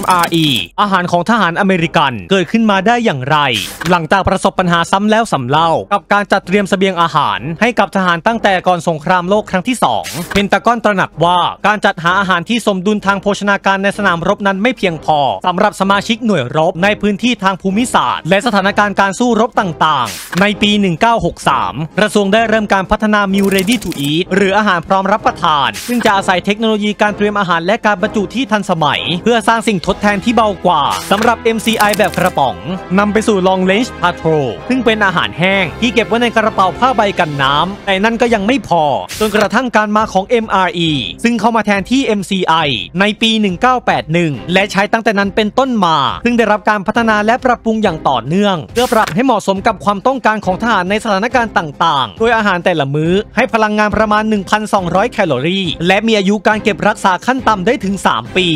MRE อาหารของทหารอเมริกันเกิดขึ้นมาได้อย่างไร หลังจากประสบปัญหาซ้ำแล้วซ้ำเล่า กับการจัดเตรียมเสบียงอาหาร ให้กับทหารตั้งแต่ก่อนสงครามโลกครั้งที่ 2เพนตากอนตระหนักว่าการจัดหาอาหารที่สมดุลทางโภชนาการในสนามรบนั้นไม่เพียงพอสำหรับสมาชิกหน่วยรบในพื้นที่ทางภูมิศาสตร์ และสถานการณ์การสู้รบต่างๆ ในปี 1963 กระทรวงได้เริ่มการพัฒนา Meal Ready to Eat หรืออาหารพร้อมรับประทาน ซึ่งจะอาศัยเทคโนโลยีการเตรียมอาหารและการบรรจุที่ทันสมัย เพื่อสร้างสิ่งทดแทนที่เบากว่าสำหรับ MCI แบบกระป๋องนำไปสู่ Long Range Patrol ซึ่งเป็นอาหารแห้งที่เก็บไว้ในกระเป๋าผ้าใบกันน้ำแต่นั่นก็ยังไม่พอ จนกระทั่งการมาของ MRE ซึ่งเข้ามาแทนที่ MCI ในปี 1981 และใช้ตั้งแต่นั้นเป็นต้นมา ซึ่งได้รับการพัฒนาและปรับปรุงอย่างต่อเนื่อง เพื่อปรับให้เหมาะสมกับความต้องการของทหารในสถานการณ์ต่างๆ โดยอาหารแต่ละมื้อให้พลังงานประมาณ 1,200 แคลอรี่ และมีอายุการเก็บรักษาขั้นต่ำได้ถึง 3 ปี